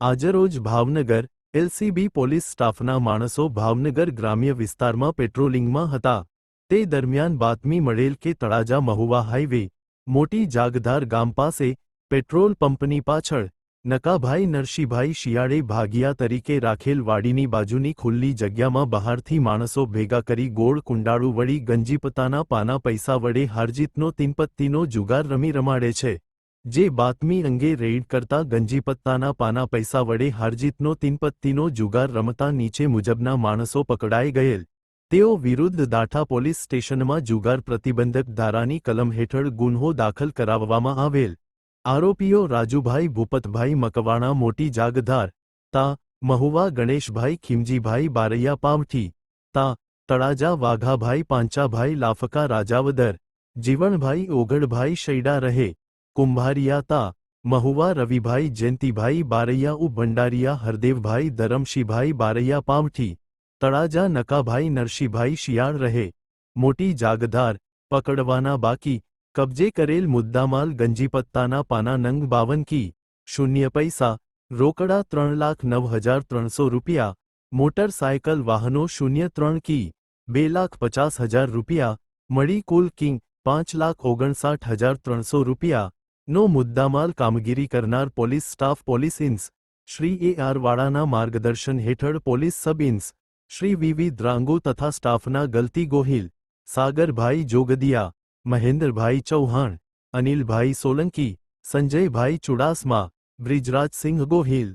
આજરોજ Bhavnagar, LCB police સ્ટાફના માણસો ભાવનગર ગ્રામ્ય વિસ્તારમાં પેટ્રોલિંગમાં હતા. તે દરમિયાન બાતમી મળેલ કે તળાજા મહુવા હાઈવે, મોટી જાગધાર ગામ પાસે, પેટ્રોલ પંપની પાછળ, નકાભાઈ નરસિંહભાઈ શિયાળે ભાગિયા તરીકે રાખેલ વાડીની બાજુની ખુલ્લી જગ્યામાં બહારથી માણસો ભેગા કરી ગોળ કુંડાળું વળી ગંજીપતાના પાના પૈસા વડે હારજીતનો તિનપત્તીનો જુગાર રમી રમાડે છે. જે બાતમી અંગે રેડ કરતા ગંજીપત્તાના પાના પૈસા વડે હારજીતનો તીનપત્તીનો જુગાર રમતા નીચે મુજબના માણસો પકડાઈ ગયેલ. તેઓ વિરુદ્ધ દાઠા પોલીસ સ્ટેશનમાં જુગાર પ્રતિબંધક ધારાની કલમ હેઠળ ગુન્હો દાખલ કરાવવામાં આવેલ. આરોપીઓ રાજુભાઈ ભૂપતભાઈ મકવાણા, મોટી જાગધાર, તા, મહુવા ગણેશભાઈ ખીમજીભાઈ બારૈયા પામઠી તા, તળાજા વાઘાભાઈ પાંચાભાઈ લાફકા રાજાવદર, જીવણભાઈ ઓગળભાઈ શૈડા રહે કુંભારિયા તા મહુવા રવિભાઈ જયંતિભાઈ બારૈયા ઉ ભંડારિયા હરદેવભાઈ ધરમશીભાઈ બારૈયા પાવઠી તળાજા નકાભાઈ નરસિંહભાઈ શિયાળ રહે મોટી જાગધાર પકડવાના બાકી કબજે કરેલ મુદ્દામાલ ગંજીપત્તાના પાના નંગ બાવન કી શૂન્ય પૈસા રોકડા ત્રણ લાખ નવ હજાર ત્રણસો રૂપિયા મોટરસાયકલ વાહનો શૂન્ય ત્રણ કી બે લાખ પચાસ હજાર રૂપિયા મળી કુલ કિંગ પાંચ લાખ ઓગણસાઠ હજાર ત્રણસો રૂપિયા નો મુદ્દામાલ કામગીરી કરનાર police staff police ઇન્સ. Shri A R વાળાના માર્ગદર્શન હેઠળ પોલીસ સબ ઇન્સ. શ્રી વીવી દ્રાંગો તથા સ્ટાફના ગલતી ગોહિલ, સાગરભાઈ જોગદિયા, મહેન્દ્રભાઈ ચૌહાણ, અનિલભાઈ સોલંકી, સંજયભાઈ ચુડાસમા, બ્રિજરાજસિંહ ગોહિલ